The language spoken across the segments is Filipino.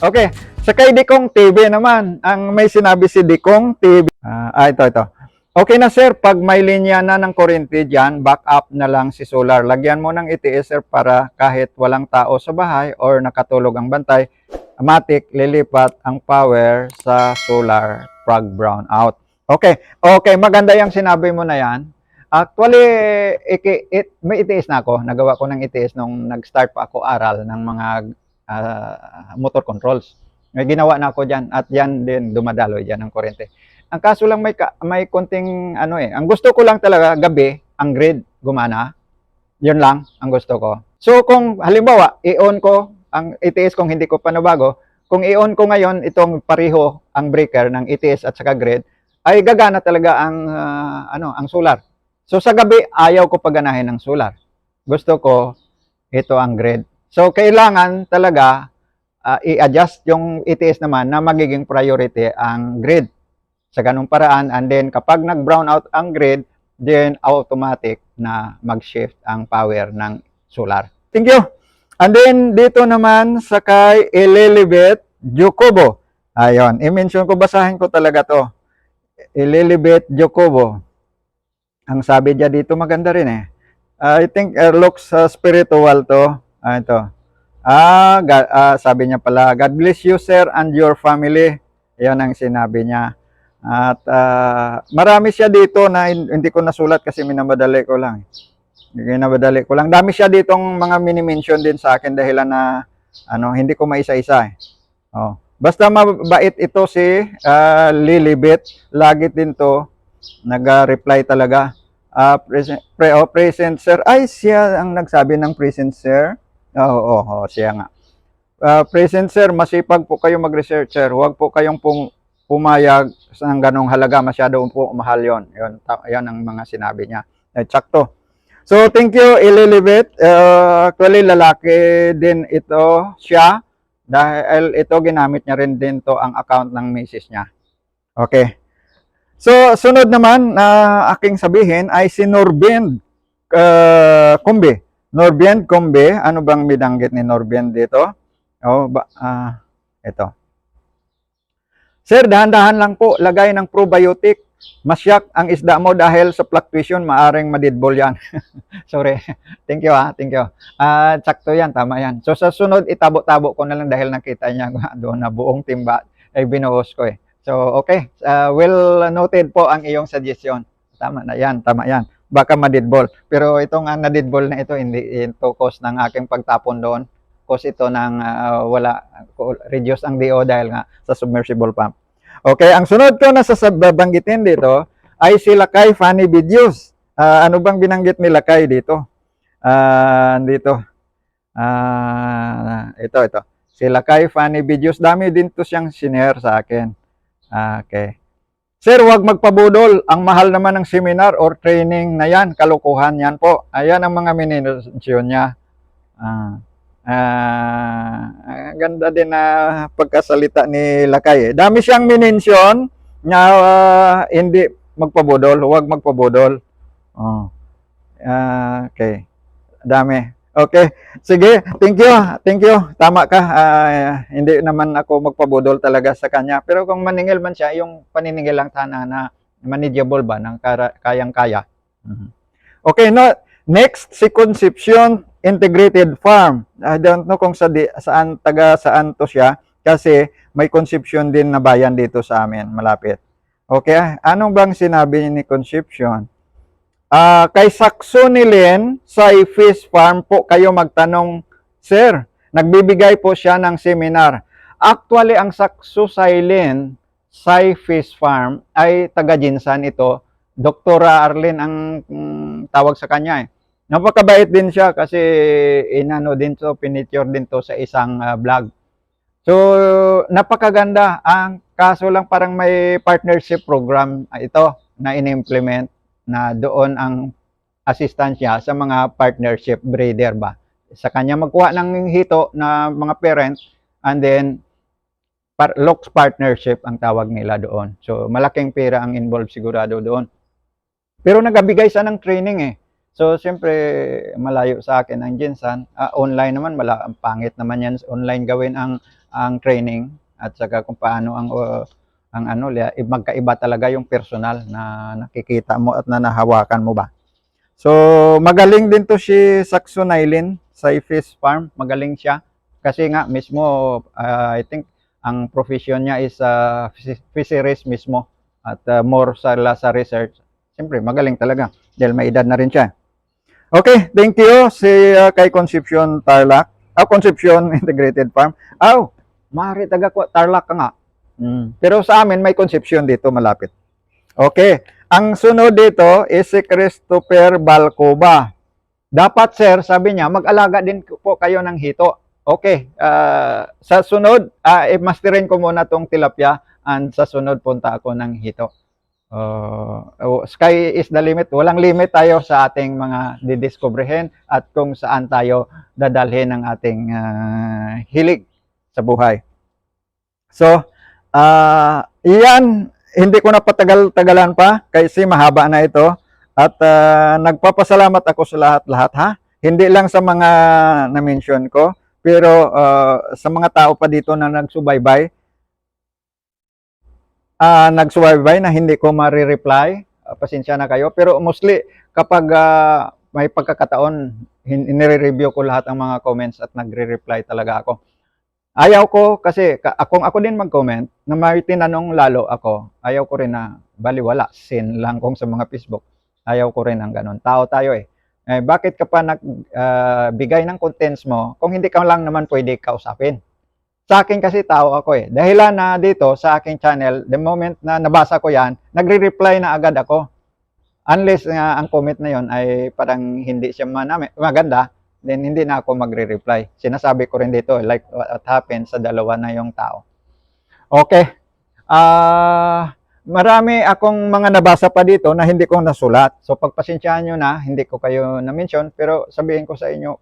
Okay, sa kay Dikong TV naman, ang may sinabi si Dikong TV. Ah, ah, ito, ito. Okay na sir, pag may linya na ng kuryente dyan, back up na lang si solar. Lagyan mo ng ETS sir para kahit walang tao sa bahay or nakatulog ang bantay, matik lilipat ang power sa solar pag brown out. Okay, okay, maganda yung sinabi mo na yan. Actually, iki, it, may ETS na ako. Nagawa ko ng ETS nung nag-start pa ako aral ng mga ah, motor controls. May ginawa na ako diyan at yan din dumadaloy diyan ang kuryente. Ang kaso lang may may konting ano eh. Ang gusto ko lang talaga gabi ang grid gumana. 'Yun lang ang gusto ko. So kung halimbawa i-on ko ang ETS kung hindi ko pa nabago, kung i-on ko ngayon itong pareho ang breaker ng ETS at saka grid, ay gagana talaga ang ah, ano ang solar. So sa gabi ayaw ko paganahin ng solar. Gusto ko ito ang grid. So kailangan talaga ah, i-adjust yung ETS naman na magiging priority ang grid. Sa ganung paraan and then kapag nag-brown out ang grid, then automatic na mag-shift ang power ng solar. Thank you. And then dito naman sa kay Elilibet Jokobo. Ayon, i-mention ko basahin ko talaga to. Elilibet Jokobo. Ang sabi niya dito maganda rin eh. I think uh, looks uh, spiritual to. Ah, ito. Ah, ga- ah, sabi niya pala, God bless you sir and your family. Yan ang sinabi niya. At ah, marami siya dito na hin- hindi ko nasulat kasi minamadali ko lang. Minamadali ko lang. Dami siya ditong mga mini-mention din sa akin dahil na ano, hindi ko maisa-isa eh. Oh. Basta mabait ito si ah, Lilibet. Lagi din to nag-reply talaga. Ah, present, pre, oh, present sir. Ay, siya ang nagsabi ng present sir. Oo, oo, oo, siya nga. Ah, present sir, masipag po kayo mag-research. Huwag po kayong pum- pumayag sa ganong halaga. Masyado po mahal yon. Yun, ta- yan ang mga sinabi niya. Eh, tsakto. So, thank you, Elizabeth. Uh, actually, lalaki din ito siya. Dahil ito, ginamit niya rin din to ang account ng misis niya. Okay. So, sunod naman na aking sabihin ay si Norbend uh, Kumbe. Norbend Kumbe, ano bang binanggit ni Norbend dito? Oh, ba, ah, ito. Sir, dahan-dahan lang po, lagay ng probiotic. Masyak ang isda mo dahil sa fluctuation, maaring madidbol yan. Sorry. Thank you ah, thank you. Ah, sakto yan, tama yan. So sa sunod, itabo-tabo ko na lang dahil nakita niya doon na buong timba ay binuhos ko eh. So, okay. Uh, well noted po ang iyong suggestion. Tama na yan, tama yan. Baka madidbol. Pero itong ang nadidbol na ito, hindi ito cause ng aking pagtapon doon. Cause ito ng ah, wala, reduce ang DO dahil nga sa submersible pump. Okay, ang sunod ko na sasabanggitin dito ay si Lakay Funny Videos. Ah, ano bang binanggit ni Lakay dito? Ah, dito. Ah, ito, ito. Si Lakay Funny Videos. Dami din to siyang sinare sa akin. Okay. Sir, huwag magpabudol. Ang mahal naman ng seminar or training na yan. Kalukuhan yan po. Ayan ang mga minensyon niya. Ah, ah, ganda din na pagkasalita ni Lakay. eh. Dami siyang minensyon na ah, hindi magpabudol. Huwag magpabudol. Oh. Ah, okay. Dami. Okay. Sige, thank you. Thank you. Tama ka. Ah, hindi naman ako magpabudol talaga sa kanya. Pero kung maningil man siya, yung paniningil lang sana na manageable ba ng kayang-kaya. Mhm. Okay, no. Next, si Concepcion Integrated Farm. I don't know kung sa di, saan taga saan to siya kasi may Concepcion din na bayan dito sa amin, malapit. Okay, anong bang sinabi ni Concepcion? Ah, kay Sakso ni Len sa Fish Farm po kayo magtanong, Sir, nagbibigay po siya ng seminar. Actually, ang Sakso Silent Sai Fish Farm ay taga Jinsan ito. Doktora Arlene ang mm, tawag sa kanya eh. Napakabait din siya kasi inano din to, piniture din to sa isang ah, vlog. So, napakaganda. Ang kaso lang parang may partnership program ah, ito na in-implement na doon ang assistance niya sa mga partnership breeder ba. Sa kanya magkuha ng hito na mga parents and then par looks partnership ang tawag nila doon. So malaking pera ang involved sigurado doon. Pero nagabigay siya ng training eh. So siyempre malayo sa akin ang Jinsan. Ah, online naman, mala, ang pangit naman yan online gawin ang ang training at saka kung paano ang uh, ang ano eh, magkaiba talaga yung personal na nakikita mo at na nahawakan mo ba. So, magaling din to si Saxonailin sa Fish Farm. Magaling siya. Kasi nga, mismo, uh, I think, ang profession niya is uh, fis- fisheries mismo. At uh, more sa, sa research. Siyempre, magaling talaga. Dahil may edad na rin siya. Okay, thank you si uh, kay Concepcion Tarlac. Ah, Concepcion Integrated Farm. Aw, maaari taga ko- Tarlac ka nga. Mm. Pero sa amin may Concepcion dito malapit. Okay. Ang sunod dito is si Christopher Balcoba. Dapat sir, sabi niya, mag-alaga din po kayo ng hito. Okay. ah, sa sunod, uh, i-masterin ko muna tong tilapia and sa sunod punta ako ng hito. Uh, sky is the limit. Walang limit tayo sa ating mga didiscoveryhin at kung saan tayo dadalhin ng ating ah, hilig sa buhay. So, ah iyan, hindi ko na patagal-tagalan pa kasi mahaba na ito. At ah, nagpapasalamat ako sa lahat-lahat ha. Hindi lang sa mga na-mention ko, pero ah, sa mga tao pa dito na nagsubaybay, ah nagsubaybay na hindi ko mare-reply. Ah, pasensya na kayo. Pero mostly, kapag ah, may pagkakataon, hin- nire-review ko lahat ng mga comments at nagre-reply talaga ako. Ayaw ko kasi ka- akong ako din mag-comment na may tinanong lalo ako. Ayaw ko rin na baliwala, sin lang kung sa mga Facebook. Ayaw ko rin ng ganun. Tao tayo eh. eh bakit ka pa nagbigay ng contents mo kung hindi ka lang naman pwede kausapin? Sa akin kasi tao ako eh. Dahilan na dito sa aking channel, the moment na nabasa ko yan, nagre-reply na agad ako. Unless nga ang comment na yon ay parang hindi siya manami, maganda, then hindi na ako magre-reply. Sinasabi ko rin dito, like what happened sa dalawa na yung tao. Okay. Ah, marami akong mga nabasa pa dito na hindi ko nasulat. So pagpasensyahan nyo na, hindi ko kayo na-mention, pero sabihin ko sa inyo,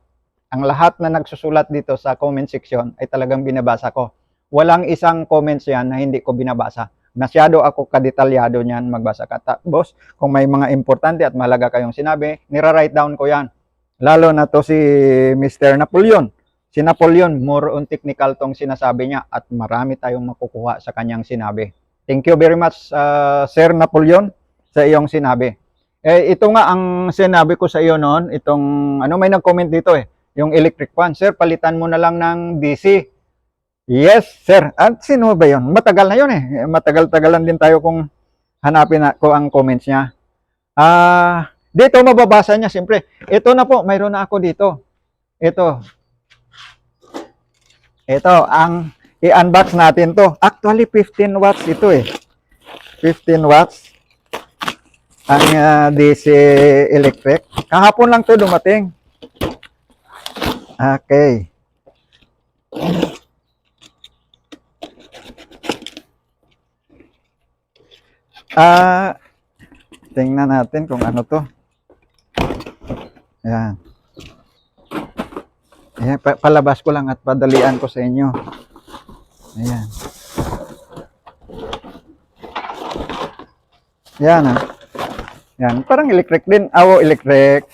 ang lahat na nagsusulat dito sa comment section ay talagang binabasa ko. Walang isang comments yan na hindi ko binabasa. Masyado ako kadetalyado niyan magbasa ka. Tapos, kung may mga importante at mahalaga kayong sinabi, nira-write down ko yan. Lalo na to si Mr. Napoleon. Si Napoleon, more on technical tong sinasabi niya at marami tayong makukuha sa kanyang sinabi. Thank you very much, uh, Sir Napoleon, sa iyong sinabi. Eh, ito nga ang sinabi ko sa iyo noon, itong, ano, may nag-comment dito eh, yung electric fan. Sir, palitan mo na lang ng DC. Yes, sir. At sino ba yun? Matagal na yun eh. Matagal-tagalan din tayo kung hanapin na ko ang comments niya. Ah, dito mababasa niya siyempre. Ito na po, mayroon na ako dito. Ito. Ito, ang i-unbox natin to. Actually, 15 watts ito eh. 15 watts. Ang ah, DC electric. Kahapon lang to dumating. Okay. Ah, tingnan natin kung ano to. Ayan. Ayan, pa- palabas ko lang at padalian ko sa inyo. Ayan. Yan ah. Yan, parang electric din. Awo, electric.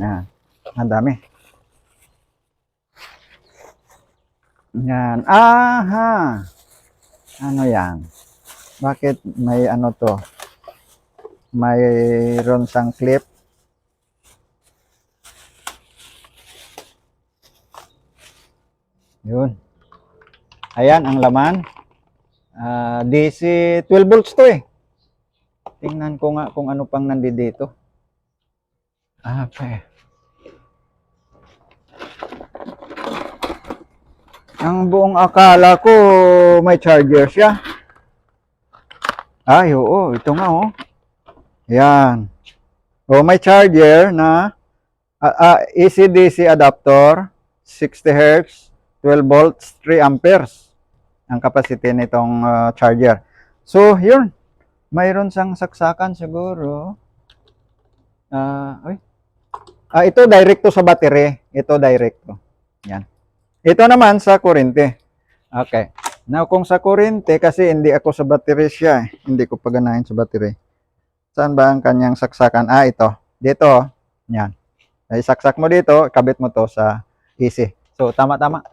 Yan. Ang dami. Yan. Aha. Ano yan? Bakit may ano to? Mayroon sang clip. Yun. Ayan ang laman. Ah, DC 12 volts to eh. Tingnan ko nga kung ano pang nandito. Ah, okay. Ang buong akala ko may charger siya. Ay, oo. Ito nga, oh. Yan. Oh, may charger na ah, ah, AC-DC adapter, 60 Hz, 12 volts, 3 amperes ang capacity nitong ah, charger. So, yun. Mayroon sang saksakan siguro. Ah, ay. Ah, ito direct to sa battery. Ito direct to. Yan. Ito naman sa kurente. Okay. Now, kung sa kurente, kasi hindi ako sa battery siya. eh. Hindi ko paganahin sa battery. Saan ba ang kanyang saksakan? Ah, ito. Dito. Yan. Ay, saksak mo dito, kabit mo to sa AC. So, tama-tama.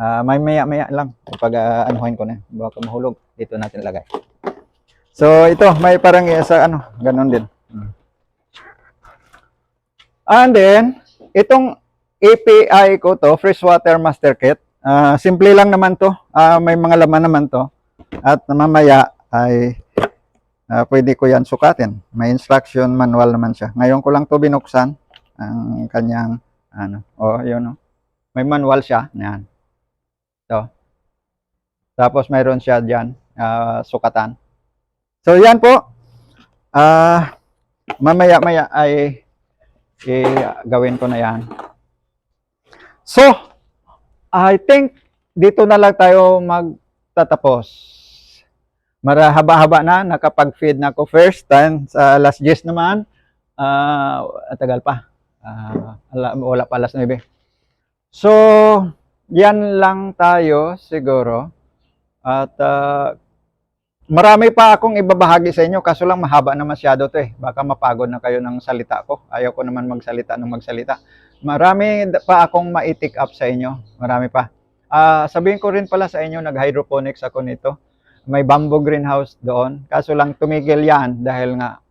Ah, may maya-maya lang. Pag ah, anuhin ko na. Baka mahulog. Dito natin lagay. So, ito. May parang isa, ano, ganun din. Hmm. And then, itong API ko to, Freshwater Master Kit. ah, simple lang naman to. Ah, may mga laman naman to. At mamaya ay ah, pwede ko yan sukatin. May instruction manual naman siya. Ngayon ko lang to binuksan ang kanyang ano. Oh, yun oh. May manual siya. Yan. Ito. Tapos mayroon siya diyan ah, sukatan. So yan po. Ah, mamaya-maya ay i- gawin ko na yan. So, I think dito na lang tayo magtatapos. Marahaba-haba na, nakapag-feed na ako first time sa alas 10 naman. Ah, tagal pa. Ah, ala- wala pa alas 9. So, yan lang tayo siguro. At ah, marami pa akong ibabahagi sa inyo kaso lang mahaba na masyado to eh. Baka mapagod na kayo ng salita ko. Ayaw ko naman magsalita ng magsalita. Marami pa akong ma-take up sa inyo. Marami pa. Ah, sabihin ko rin pala sa inyo, nag-hydroponics ako nito. May bamboo greenhouse doon. Kaso lang tumigil yan dahil nga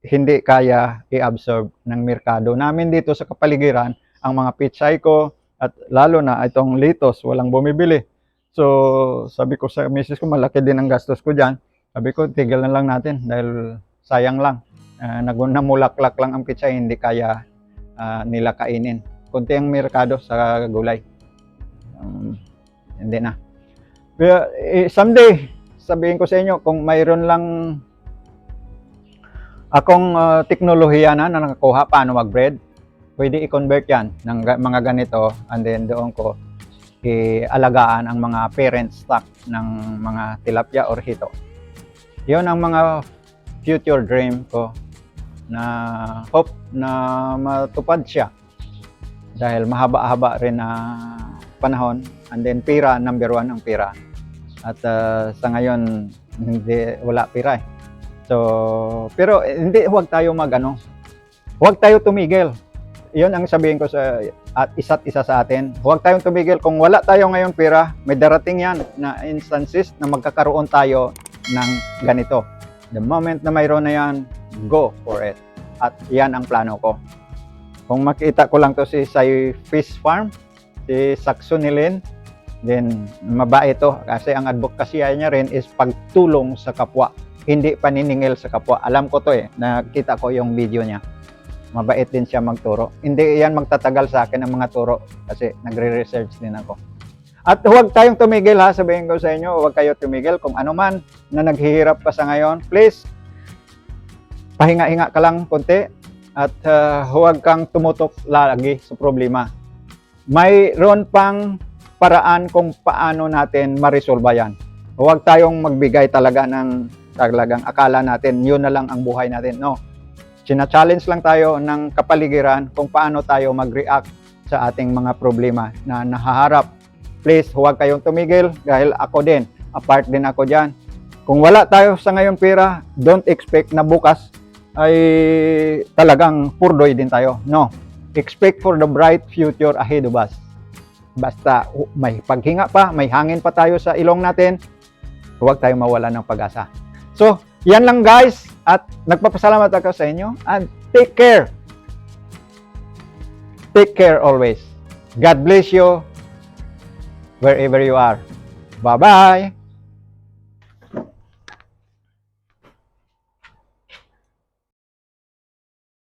hindi kaya i-absorb ng merkado namin dito sa kapaligiran ang mga pichay ko at lalo na itong litos, walang bumibili. So, sabi ko sa misis ko, malaki din ang gastos ko dyan. Sabi ko, tigil na lang natin dahil sayang lang. Uh, namulaklak lang ang pichay, hindi kaya ah, nila kainin. Kunti ang merkado sa gulay. Um, hindi na. Pero, eh, someday, sabihin ko sa inyo, kung mayroon lang akong ah, teknolohiya na na nakakuha paano mag-bread, pwede i-convert yan ng ga- mga ganito and then doon ko ialagaan ang mga parent stock ng mga tilapia or hito. Yun ang mga future dream ko na hope na matupad siya. Dahil mahaba-haba rin na panahon and then pira number one ang pira at ah, sa ngayon hindi wala pira eh. So pero eh, hindi huwag tayo magano huwag tayo tumigil. Yun ang sabihin ko sa at isa't isa sa atin. Huwag tayong tumigil. Kung wala tayo ngayon pira may darating yan na instances na magkakaroon tayo ng ganito. The moment na mayroon na yan go for it. At yan ang plano ko. Kung makita ko lang to si Sai Fish Farm si Saxonilin then mabait to. Kasi ang advocacy niya rin is pagtulong sa kapwa. Hindi paniningil sa kapwa. Alam ko to eh. Nakita ko yung video niya. Mabait din siya magturo. Hindi yan magtatagal sa akin ang mga turo kasi nagre-research din ako. At huwag tayong tumigil ha. Sabihin ko sa inyo huwag kayo tumigil kung ano man na naghihirap pa sa ngayon. Please pahinga-hinga ka lang konti at uh, huwag kang tumutok lagi sa problema. Mayroon pang paraan kung paano natin marisolba yan. Huwag tayong magbigay talaga ng talagang akala natin yun na lang ang buhay natin. No. Sina-challenge lang tayo ng kapaligiran kung paano tayo mag-react sa ating mga problema na nahaharap. Please, huwag kayong tumigil dahil ako din. Apart din ako dyan. Kung wala tayo sa ngayon pera, don't expect na bukas ay talagang purdoy din tayo. No. Expect for the bright future ahead of us basta uh, may paghinga pa, may hangin pa tayo sa ilong natin, huwag tayong mawala ng pag-asa. So, yan lang guys at nagpapasalamat ako sa inyo and take care. Take care always. God bless you wherever you are. Bye-bye.